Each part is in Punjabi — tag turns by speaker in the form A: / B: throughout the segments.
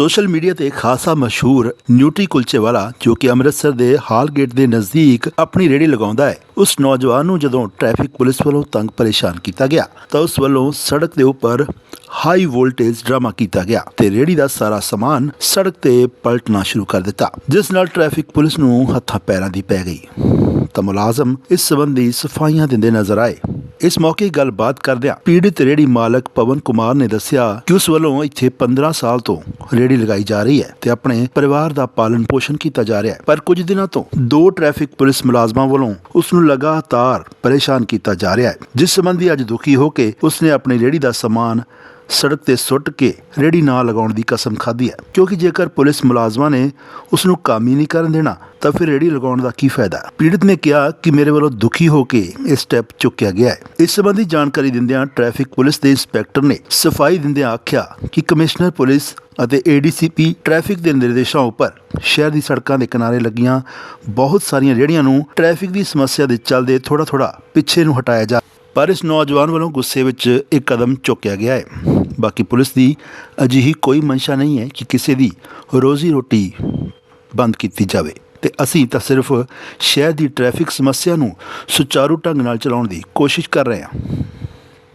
A: ਸੋਸ਼ਲ ਮੀਡੀਆ ਤੇ ਖਾਸਾ ਮਸ਼ਹੂਰ ਨਿਊਟਰੀ ਕੁਲਚੇ ਵਾਲਾ, ਜੋ ਕਿ ਅੰਮ੍ਰਿਤਸਰ ਦੇ ਹਾਲ ਗੇਟ ਦੇ ਨਜ਼ਦੀਕ ਆਪਣੀ ਰੇੜੀ ਲਗਾਉਂਦਾ ਹੈ, ਉਸ ਨੌਜਵਾਨ ਨੂੰ ਜਦੋਂ ਟ੍ਰੈਫਿਕ ਪੁਲਿਸ ਵੱਲੋਂ ਤੰਗ ਪਰੇਸ਼ਾਨ ਕੀਤਾ ਗਿਆ, ਤਾਂ ਉਸ ਵੱਲੋਂ ਸੜਕ ਦੇ ਉੱਪਰ ਹਾਈ ਵੋਲਟੇਜ ਡਰਾਮਾ ਕੀਤਾ ਗਿਆ ਤੇ ਰੇੜੀ ਦਾ ਸਾਰਾ ਸਮਾਨ ਸੜਕ ਤੇ ਪਲਟਣਾ ਸ਼ੁਰੂ ਕਰ ਦਿੱਤਾ, ਜਿਸ ਨਾਲ ਟ੍ਰੈਫਿਕ ਪੁਲਿਸ ਨੂੰ ਹੱਥਾਂ ਪੈਰਾਂ ਦੀ ਪੈ ਗਈ। ਤਾਂ ਮੁਲਾਜ਼ਮ ਇਸ ਸੰਬੰਧੀ ਸਫਾਈਆਂ ਦਿੰਦੇ ਨਜ਼ਰ ਆਏ। ਇਸ ਮੌਕੇ ਗੱਲਬਾਤ ਕਰਦਿਆਂ ਪੀੜਿਤ ਰੇੜੀ ਮਾਲਕ ਪਵਨ ਕੁਮਾਰ ਨੇ ਦੱਸਿਆ ਕਿ ਉਸ ਵੱਲੋਂ ਇੱਥੇ 15 ਸਾਲ ਤੋਂ ਰੇੜੀ ਲਗਾਈ ਜਾ ਰਹੀ ਹੈ ਤੇ ਆਪਣੇ ਪਰਿਵਾਰ ਦਾ ਪਾਲਣ ਪੋਸ਼ਣ ਕੀਤਾ ਜਾ ਰਿਹਾ ਹੈ। ਪਰ ਕੁਝ ਦਿਨਾਂ ਤੋਂ ਦੋ ਟ੍ਰੈਫਿਕ ਪੁਲਿਸ ਮੁਲਾਜ਼ਮਾਂ ਵੱਲੋਂ ਉਸ ਨੂੰ ਲਗਾਤਾਰ ਪਰੇਸ਼ਾਨ ਕੀਤਾ ਜਾ ਰਿਹਾ ਹੈ, ਜਿਸ ਸੰਬੰਧੀ ਅੱਜ ਦੁਖੀ ਹੋ ਕੇ ਉਸ ਨੇ ਆਪਣੀ ਰੇੜੀ ਦਾ ਸਮਾਨ ਸੜਕ ਤੇ ਸੁੱਟ ਕੇ ਰੇੜੀ ਨਾ ਲਗਾਉਣ ਦੀ ਕਸਮ ਖਾਧੀ ਹੈ। ਕਿਉਂਕਿ ਜੇਕਰ ਪੁਲਿਸ ਮੁਲਾਜ਼ਮਾਂ ਨੇ ਉਸ ਨੂੰ ਕੰਮ ਹੀ ਨਹੀਂ ਕਰਨ ਦੇਣਾ, ਤਾਂ ਫਿਰ ਰੇੜੀ ਲਗਾਉਣ ਦਾ ਕੀ ਫਾਇਦਾ? ਪੀੜਤ ਨੇ ਕਿਹਾ ਕਿ ਮੇਰੇ ਵੱਲੋਂ ਦੁਖੀ ਹੋ ਕੇ ਇਹ ਸਟੈਪ ਚੁੱਕਿਆ ਗਿਆ ਹੈ। ਇਸ ਸੰਬੰਧੀ ਜਾਣਕਾਰੀ ਦਿੰਦਿਆਂ ਟ੍ਰੈਫਿਕ ਪੁਲਿਸ ਦੇ ਇੰਸਪੈਕਟਰ ਨੇ ਸਫ਼ਾਈ ਦਿੰਦਿਆਂ ਆਖਿਆ ਕਿ ਕਮਿਸ਼ਨਰ ਪੁਲਿਸ ਅਤੇ ਏਡੀਸੀਪੀ ਟ੍ਰੈਫਿਕ ਦੇ ਨਿਰਦੇਸ਼ਾਂ ਉੱਪਰ ਸ਼ਹਿਰ ਦੀ ਸੜਕਾਂ ਦੇ ਕਿਨਾਰੇ ਲੱਗੀਆਂ ਬਹੁਤ ਸਾਰੀਆਂ ਰੇੜੀਆਂ ਨੂੰ ਟ੍ਰੈਫਿਕ ਦੀ ਸਮੱਸਿਆ ਦੇ ਚੱਲਦੇ ਥੋੜਾ ਥੋੜਾ ਪਿੱਛੇ ਨੂੰ ਹਟਾਇਆ ਜਾ ਪਰ ਇਸ ਨੌਜਵਾਨ ਵੱਲੋਂ ਗੁੱਸੇ ਵਿੱਚ ਇੱਕ ਕਦਮ ਚੁੱਕਿਆ ਗਿਆ ਹੈ। ਬਾਕੀ ਪੁਲਿਸ ਦੀ ਅਜਿਹੀ ਕੋਈ ਮਨਸ਼ਾ ਨਹੀਂ ਹੈ ਕਿ ਕਿਸੇ ਦੀ ਰੋਜ਼ੀ ਰੋਟੀ ਬੰਦ ਕੀਤੀ ਜਾਵੇ। ਤੇ ਅਸੀਂ ਤਾਂ ਸਿਰਫ ਸ਼ਹਿਰ ਦੀ ਟ੍ਰੈਫਿਕ ਸਮੱਸਿਆ ਨੂੰ ਸੁਚਾਰੂ ਢੰਗ ਨਾਲ ਚਲਾਉਣ ਦੀ ਕੋਸ਼ਿਸ਼ ਕਰ ਰਹੇ ਹਾਂ।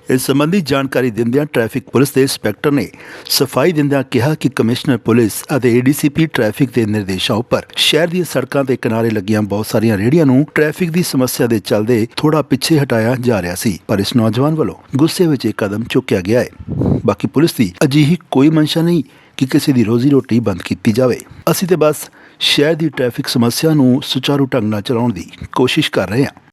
A: ਇਸ ਸੰਬੰਧੀ ਜਾਣਕਾਰੀ ਦਿੰਦਿਆਂ ਟ੍ਰੈਫਿਕ ਪੁਲਿਸ ਦੇ ਇੰਸਪੈਕਟਰ ਨੇ ਸਫ਼ਾਈ ਦਿੰਦਿਆਂ ਕਿਹਾ ਕਿ ਕਮਿਸ਼ਨਰ ਪੁਲਿਸ ਅਤੇ ਏਡੀਸੀਪੀ ਟ੍ਰੈਫਿਕ ਦੇ ਨਿਰਦੇਸ਼ਾਂ ਉੱਪਰ ਸ਼ਹਿਰ ਦੀਆਂ ਸੜਕਾਂ ਦੇ ਕਿਨਾਰੇ ਲੱਗੀਆਂ ਬਹੁਤ ਸਾਰੀਆਂ ਰੇਹੜੀਆਂ ਨੂੰ ਟ੍ਰੈਫਿਕ ਦੀ ਸਮੱਸਿਆ ਦੇ ਚੱਲਦੇ ਥੋੜਾ ਪਿੱਛੇ ਹਟਾਇਆ ਜਾ ਰਿਹਾ ਸੀ, ਪਰ ਇਸ ਨੌਜਵਾਨ ਵੱਲੋਂ ਗੁੱਸੇ ਵਿੱਚ ਇਹ ਕਦਮ ਚੁੱਕਿਆ ਗਿਆ ਹੈ। ਬਾਕੀ ਪੁਲਿਸ ਦੀ ਅਜਿਹੀ ਕੋਈ ਮਨਸ਼ਾ ਨਹੀਂ ਕਿ ਕਿਸੇ ਦੀ ਰੋਜ਼ੀ ਰੋਟੀ ਬੰਦ ਕੀਤੀ ਜਾਵੇ। ਅਸੀਂ ਤੇ ਬਸ ਸ਼ਹਿਰ ਦੀ ਟ੍ਰੈਫਿਕ ਸਮੱਸਿਆ ਨੂੰ ਸੁਚਾਰੂ ਢੰਗ ਨਾਲ ਚਲਾਉਣ ਦੀ ਕੋਸ਼ਿਸ਼ ਕਰ ਰਹੇ ਹਾਂ।